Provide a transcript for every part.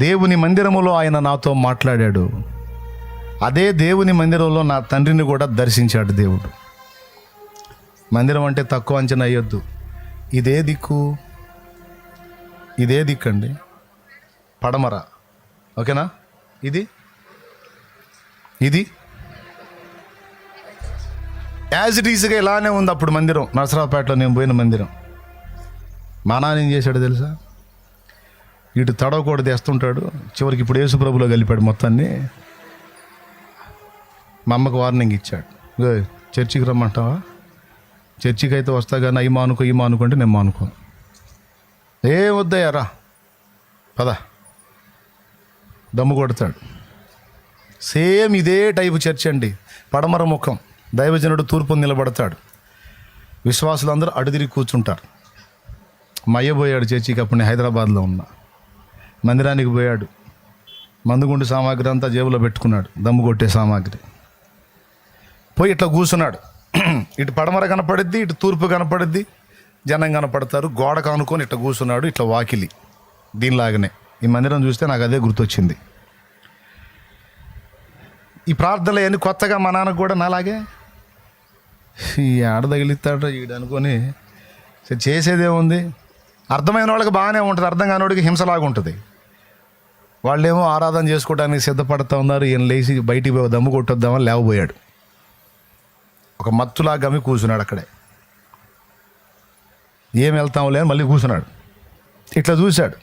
దేవుని మందిరములో ఆయన నాతో మాట్లాడాడు. అదే దేవుని మందిరంలో నా తండ్రిని కూడా దర్శించాడు దేవుడు. మందిరం అంటే తక్కువ అంచనా అయ్యొద్దు ఇదే దిక్కు ఇదే దిక్కండి. పడమర. ఓకేనా? ఇది? ఇది? యాజ్ ఇట్ ఈస్గా ఇలానే ఉంది అప్పుడు మందిరం. నరసరావుపేటలో నేను పోయిన మందిరం. మా నాన్న ఏం చేశాడు తెలుసా? ఇటు తడవ కూడా తెస్తుంటాడు. చివరికి ఇప్పుడు యేసుప్రభులో కలిపాడు మొత్తాన్ని. మా అమ్మకు వార్నింగ్ ఇచ్చాడు. చర్చికి రమ్మంటావా? చర్చికి అయితే వస్తా కానీ అవి మానుకో ఈ మానుకో అంటే నేను మానుకోను. ఏ వద్దయ్యా రా. పద. దమ్ము కొడతాడు. సేమ్ ఇదే టైపు చర్చ్ అండి. పడమర ముఖం. దైవజనుడు తూర్పు నిలబడతాడు. విశ్వాసులందరూ అడుదిరి కూర్చుంటారు. మయ్యబోయాడు చర్చికి అప్పుడు నేను హైదరాబాద్లో ఉన్నా. మందిరానికి పోయాడు. మందుగుండు సామాగ్రి అంతా జేబులో పెట్టుకున్నాడు. దమ్ము కొట్టే సామాగ్రి. పోయి ఇట్లా కూర్చున్నాడు. ఇటు పడమర కనపడిద్ది ఇటు తూర్పు కనపడిద్ది. జనం కనపడతారు. గోడ కానుకొని ఇట్లా కూర్చున్నాడు. ఇట్లా వాకిలి. దీనిలాగానే. ఈ మందిరం చూస్తే నాకు అదే గుర్తొచ్చింది. ఈ ప్రార్థనలు అన్ని కొత్తగా మా నాన్నకు కూడా నాలాగే. ఈ ఆడ తగిలిస్తాడు ఈడు అనుకొని సరే చేసేదేముంది అర్థమైన వాళ్ళకి బాగానే ఉంటుంది. అర్థం కాని వాడికి హింసలాగా ఉంటుంది. వాళ్ళేమో ఆరాధన చేసుకోవడానికి సిద్ధపడతా ఉన్నారు. ఈయన లేచి బయటికి పోయి దమ్ము కొట్టొద్దామని లేవబోయాడు. ఒక మత్తులా గమి కూర్చున్నాడు అక్కడే. ఏం వెళ్తాంలే అని మళ్ళీ కూర్చున్నాడు. ఇట్లా చూశాడు.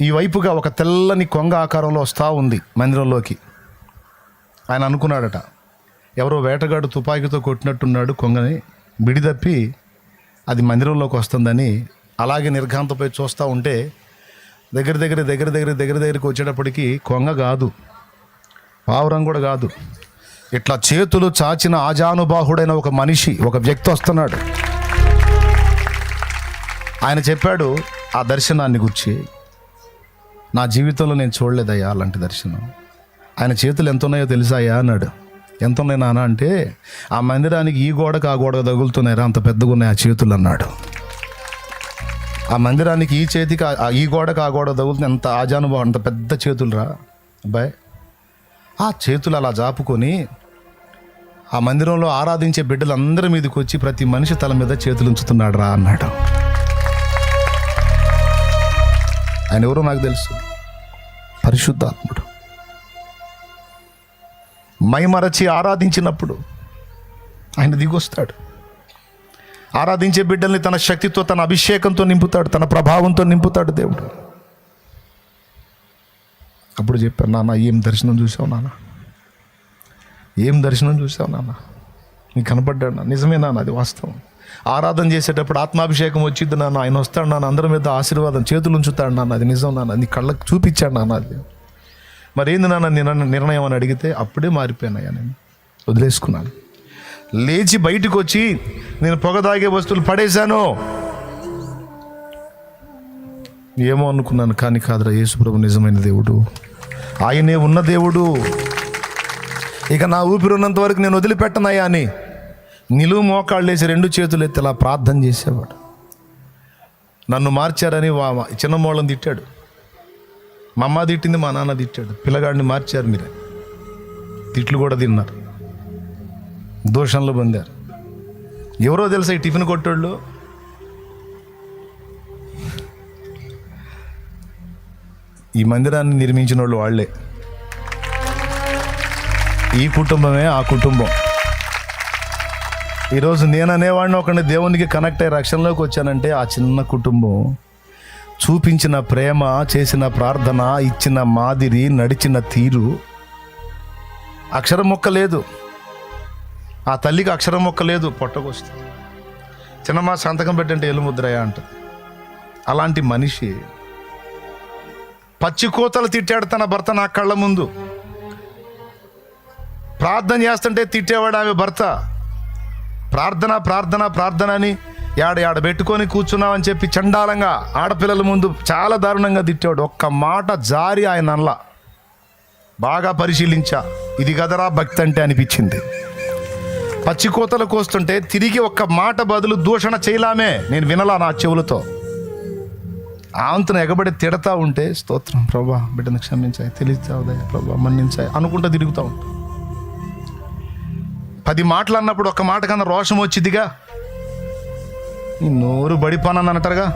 ఈ వైపుగా ఒక తెల్లని కొంగ ఆకారంలో వస్తూ ఉంది మందిరంలోకి. ఆయన అనుకున్నాడట ఎవరో వేటగాడు తుపాకీతో కొట్టినట్టున్నాడు కొంగని బిడి తప్పి అది మందిరంలోకి వస్తుందని అలాగే నిర్ఘాంతపై చూస్తూ ఉంటే దగ్గర దగ్గర దగ్గర దగ్గర దగ్గర దగ్గరికి వచ్చేటప్పటికి కొంగ కాదు. పావురం కూడా కాదు. ఇట్లా చేతులు చాచిన ఆజానుబాహుడైన ఒక మనిషి ఒక వ్యక్తి వస్తున్నాడు. ఆయన చెప్పాడు ఆ దర్శనాన్ని గురించి నా జీవితంలో నేను చూడలేదయ్యా అలాంటి దర్శనం. ఆయన చేతులు ఎంత ఉన్నాయో తెలుసాయా? అన్నాడు. ఎంత ఉన్నాయి నాన్న అంటే ఆ మందిరానికి ఈ గోడకు ఆ గోడకు తగులుతున్నాయిరా అంత పెద్దగా ఉన్నాయి ఆ చేతులు అన్నాడు. ఆ మందిరానికి ఈ చేతికి ఆ- ఈ గోడకు ఆ గోడ తగులుతుంది. ఎంత ఆజానుభవం అంత పెద్ద చేతులురా. అబ్బాయి ఆ చేతులు అలా జాపుకొని ఆ మందిరంలో ఆరాధించే బిడ్డలందరి మీదకి వచ్చి ప్రతి మనిషి తల మీద చేతులు ఉంచుతున్నాడు రా అన్నాడు. ఆయన ఎవరో నాకు తెలుసు. పరిశుద్ధాత్ముడు. మైమరచి ఆరాధించినప్పుడు ఆయన దిగొస్తాడు. ఆరాధించే బిడ్డల్ని తన శక్తితో తన అభిషేకంతో నింపుతాడు తన ప్రభావంతో నింపుతాడు దేవుడు. అప్పుడు చెప్పాను నాన్న ఏం దర్శనం చూసావు నాన్న? ఏం దర్శనం చూసావు నాన్న? నీకు కనపడ్డాడు నాన్న. నిజమే నాన్న అది వాస్తవం. ఆరాధన చేసేటప్పుడు ఆత్మాభిషేకం వచ్చింది నాన్న ఆయన వస్తాడు నాన్న అందరి మీద ఆశీర్వాదం చేతులు ఉంచుతాడు నాన్న అది నిజం నాన్న నీ కళ్ళకు చూపించాడు నాన్న అది. మరేంది నాన్న నిర్ణయం అని అడిగితే అప్పుడే మారిపోయానయ్యా నేను. వదిలేసుకున్నాను. లేచి బయటకు వచ్చి నేను పొగ తాగే వస్తువులు పడేశాను. ఏమో అనుకున్నాను కానీ కాదురా యేసుప్రభు నిజమైన దేవుడు. ఆయనే ఉన్న దేవుడు. ఇక నా ఊపిరి ఉన్నంత వరకు నేను వదిలిపెట్టనయ్యా అని నిలువు మోకాళ్ళేసి రెండు చేతులు ఎత్తి అలా ప్రార్థన చేసేవాడు. నన్ను మార్చారని వా చిన్న తిట్టాడు. మా అమ్మ తిట్టింది మా నాన్న తిట్టాడు. పిల్లగాడిని మార్చారు మీరే. తిట్లు కూడా తిన్నారు. దోషంలో పొందారు. ఎవరో తెలుసా ఈ టిఫిన్ కొట్టోళ్ళు? ఈ మందిరాన్ని నిర్మించిన వాళ్ళు. వాళ్ళే ఈ కుటుంబమే ఆ కుటుంబం. ఈరోజు నేను అనేవాడిని ఒకటి దేవునికి కనెక్ట్ అయ్యి రక్షణలోకి వచ్చానంటే ఆ చిన్న కుటుంబం చూపించిన ప్రేమ చేసిన ప్రార్థన ఇచ్చిన మాదిరి నడిచిన తీరు అక్షరం మొక్క లేదు. ఆ తల్లికి అక్షరం మొక్క లేదు పొట్టకొస్తే చిన్నమ్మ సంతకం పెట్టంటే ఎలుముద్రయ అంట అలాంటి మనిషి పచ్చి కోతలు తిట్టాడు తన భర్త నా కళ్ళ ముందు. ప్రార్థన చేస్తుంటే తిట్టేవాడు ఆమె భర్త. ప్రార్థన ప్రార్థన ప్రార్థన అని యాడ యాడ పెట్టుకొని కూర్చున్నామని చెప్పి చండాలంగా ఆడపిల్లల ముందు చాలా దారుణంగా తిట్టాడు ఒక్క మాట జారి ఆయన అల్లా బాగా పరిశీలించా. ఇది కదరా భక్తి అంటే అనిపించింది. పచ్చికోతలు కోస్తుంటే తిరిగి ఒక్క మాట బదులు దూషణ చేయలామే. నేను వినలా నా చెవులతో. ఆంతను ఎగబడి తిడతా ఉంటే స్తోత్రం ప్రభా బిడ్డను క్షమించాయి తెలియచావుదయ్యా ప్రభా మన్నించాయి అనుకుంటా తిరుగుతూ ఉంటాం. పది మాటలు అన్నప్పుడు ఒక్క మాట కన్నా రోషం వచ్చిందిగా. ఈ నోరు బడి పనని అంటారుగా.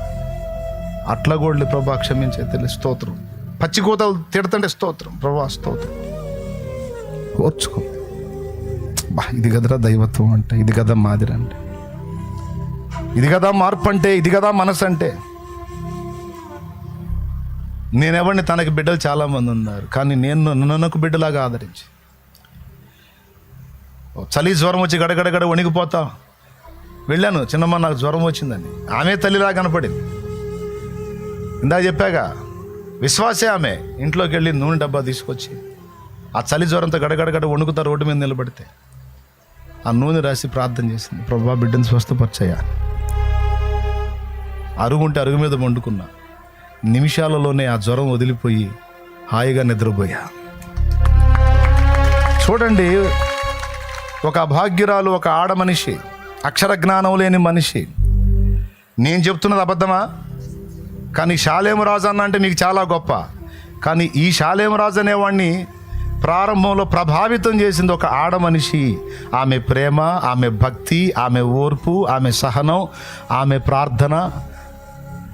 అట్లా కూడా ప్రభా క్షమించే తెలియ స్తోత్రం. పచ్చికోతలు తిడతంటే స్తోత్రం ప్రభా స్తోత్రం. ఓర్చుకో. బా ఇది కదరా దైవత్వం అంటే ఇది కదా మాదిరి అంటే. ఇది కదా మార్పు అంటే ఇది కదా మనసు అంటే. నేనెవరిని తనకి బిడ్డలు చాలామంది ఉన్నారు కానీ నేను నన్నకు బిడ్డలాగా ఆదరించి. చలి జ్వరం వచ్చి గడగడగడ వణిగిపోతా. వెళ్ళాను చిన్నమ్మ నాకు జ్వరం వచ్చిందని. ఆమె తల్లిలా కనపడింది. ఇందా చెప్పాగా విశ్వాసే ఆమె. ఇంట్లోకి వెళ్ళి నూనె డబ్బా తీసుకొచ్చి ఆ చలి జ్వరంతో గడగడగడ వణుకుతా రోడ్డు మీద నిలబడితే. ఆ నూనె రాసి ప్రార్థన చేసింది. ప్రభా బిడ్డను స్వస్థపరిచయ్యా. అరుగుంటే అరుగు మీద వండుకున్నా. నిమిషాలలోనే ఆ జ్వరం వదిలిపోయి హాయిగా నిద్రపోయా. చూడండి ఒక అభాగ్యురాలు ఒక ఆడ మనిషి అక్షర జ్ఞానం లేని మనిషి. నేను చెప్తున్నది అబద్ధమా? కానీ శాలేమరాజు అన్న అంటే మీకు చాలా గొప్ప. కానీ ఈ శాలేమరాజు అనేవాడిని ప్రారంభంలో ప్రభావితం చేసింది ఒక ఆడ మనిషి. ఆమె ప్రేమ ఆమె భక్తి ఆమె ఓర్పు ఆమె సహనం ఆమె ప్రార్థన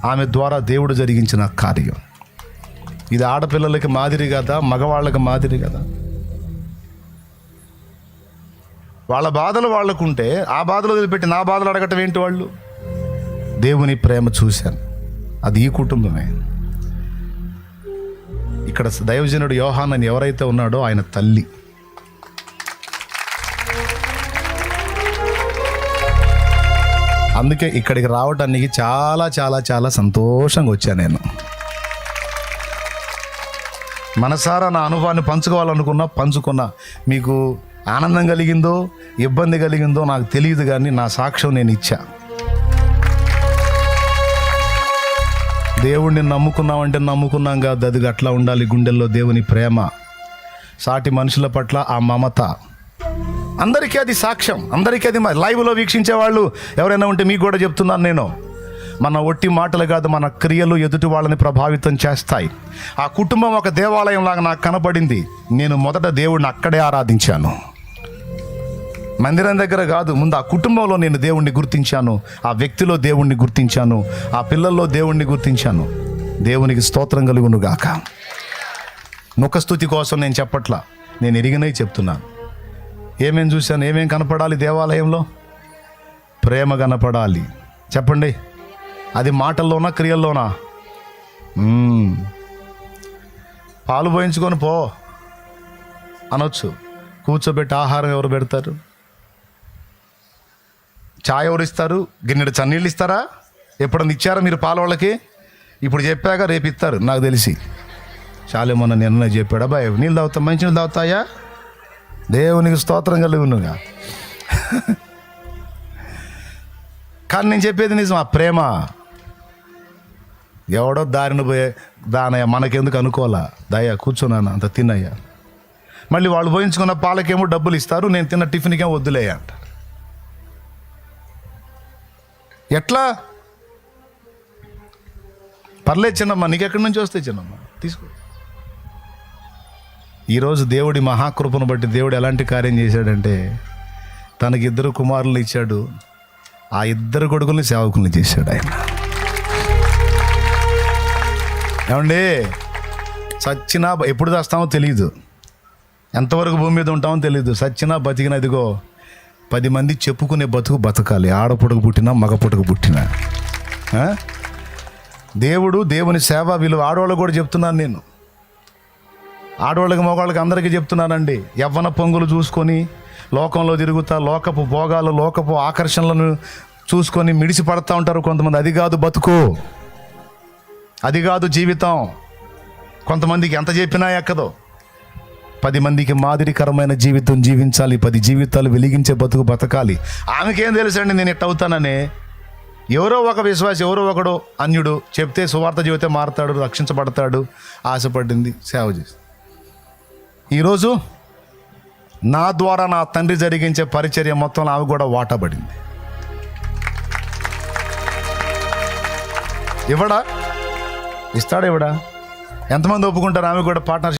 ఆమె ద్వారా దేవుడు జరిగించిన కార్యం. ఇది ఆడపిల్లలకి మాదిరి కదా మగవాళ్ళకి మాదిరి కదా? వాళ్ళ బాధలు వాళ్ళకుంటే ఆ బాధలు వదిలిపెట్టి నా బాధలు అడగటం ఏంటి వాళ్ళు? దేవుని ప్రేమ చూశాను. అది ఈ కుటుంబమే. ఇక్కడ దైవజనుడు యోహాన్ అని ఎవరైతే ఉన్నాడో ఆయన తల్లి. అందుకే ఇక్కడికి రావడానికి చాలా చాలా చాలా సంతోషంగా వచ్చాను నేను. మనసారా నా అనుభవాన్ని పంచుకోవాలనుకున్నా పంచుకున్నా. మీకు ఆనందం కలిగిందో ఇబ్బంది కలిగిందో నాకు తెలియదు కానీ నా సాక్ష్యం నేను ఇచ్చా. దేవుణ్ణి నమ్ముకున్నామంటే నమ్ముకున్నాం కాదు. అది అట్లా ఉండాలి గుండెల్లో దేవుని ప్రేమ. సాటి మనుషుల పట్ల ఆ మమత. అందరికీ అది సాక్ష్యం. అందరికీ అది లైవ్లో వీక్షించే వాళ్ళు ఎవరైనా ఉంటే మీకు కూడా చెప్తున్నాను నేను. మన ఒట్టి మాటలు కాదు మన క్రియలు ఎదుటి వాళ్ళని ప్రభావితం చేస్తాయి. ఆ కుటుంబం ఒక దేవాలయం లాగా నాకు కనపడింది. నేను మొదట దేవుడిని అక్కడే ఆరాధించాను. మందిరం దగ్గర కాదు ముందు ఆ కుటుంబంలో నేను దేవుణ్ణి గుర్తించాను ఆ వ్యక్తిలో దేవుణ్ణి గుర్తించాను ఆ పిల్లల్లో దేవుణ్ణి గుర్తించాను. దేవునికి స్తోత్రం కలుగును గాక ముఖస్థుతి కోసం నేను చెప్పట్లా నేను ఎరిగినవి చెప్తున్నాను. ఏమేం చూశాను ఏమేం కనపడాలి దేవాలయంలో? ప్రేమ కనపడాలి. చెప్పండి అది మాటల్లోనా క్రియల్లోనా? పాలు పోయించుకొని పో. అనొచ్చు కూర్చోబెట్టి ఆహారం ఎవరు పెడతారు? చాయ్ ఎవరు ఇస్తారు? గిన్నెడు చన్నీళ్ళు ఇస్తారా? ఎప్పుడన్నా ఇచ్చారా మీరు పాల వాళ్ళకి? ఇప్పుడు చెప్పాక రేపు ఇస్తారు నాకు తెలిసి. చాలా మొన్న నిన్న చెప్పాడా బాయ్ నీళ్ళు తాగుతా మంచి నీళ్ళు తాగుతాయా? దేవునికి స్తోత్రం కలిగి ఉన్నగా కానీ నేను చెప్పేది నిజం ఆ ప్రేమ. ఎవడో దారిన పోయే దానయ్య మనకెందుకు అనుకోవాలా? దయ్యా కూర్చున్నాను అంత తిన్నయ్యా. మళ్ళీ వాళ్ళు పోయించుకున్న పాలకేమో డబ్బులు ఇస్తారు నేను తిన్న టిఫిన్కేమో వద్దులేయ అంట. ఎట్లా? పర్లేదు చిన్నమ్మ నీకు ఎక్కడి నుంచి వస్తే చిన్నమ్మ? తీసుకో. ఈరోజు దేవుడి మహాకృపను బట్టి దేవుడు ఎలాంటి కార్యం చేశాడంటే తనకి ఇద్దరు కుమారులు ఇచ్చాడు. ఆ ఇద్దరు కొడుకుల్ని సేవకుల్ని చేశాడు ఆయన. ఏమండి? సచ్చినా ఎప్పుడు చేస్తామో తెలియదు ఎంతవరకు భూమి మీద ఉంటామో తెలియదు సచ్చినా బతికిన ఇదిగో పది మంది చెప్పుకునే బతుకు బతకాలి. ఆడపుడకు పుట్టినా మగ పుట్టినా. దేవుడు దేవుని సేవ విలువ ఆడవాళ్ళకు కూడా చెప్తున్నాను నేను. ఆడవాళ్ళకి మగవాళ్ళకి అందరికీ చెప్తున్నానండి. యవ్వన పొంగులు చూసుకొని లోకంలో తిరుగుతా లోకపు భోగాలు లోకపు ఆకర్షణలను చూసుకొని మిడిసి పడతా ఉంటారు కొంతమంది. అది కాదు బతుకు. అది కాదు జీవితం. కొంతమందికి ఎంత చెప్పినా ఎక్కదో. పది మందికి మాదిరికరమైన జీవితం జీవించాలి పది జీవితాలు వెలిగించే బతుకు బతకాలి. ఆమెకేం తెలుసండి? నేను ఇట్ట అవుతానని? ఎవరో ఒక విశ్వాసి ఎవరో ఒకడు అన్యుడు చెప్తే సువార్త చెబితే మారతాడు రక్షించబడతాడు ఆశపడింది సేవ చేసి. ఈరోజు నా ద్వారా నా తండ్రి జరిగించే పరిచర్య మొత్తం ఆమె కూడా వాటబడింది. ఇవ్వడా ఇస్తాడా ఇవ్వడా ఎంతమంది ఒప్పుకుంటారు? ఆమె కూడా పార్ట్నర్షిప్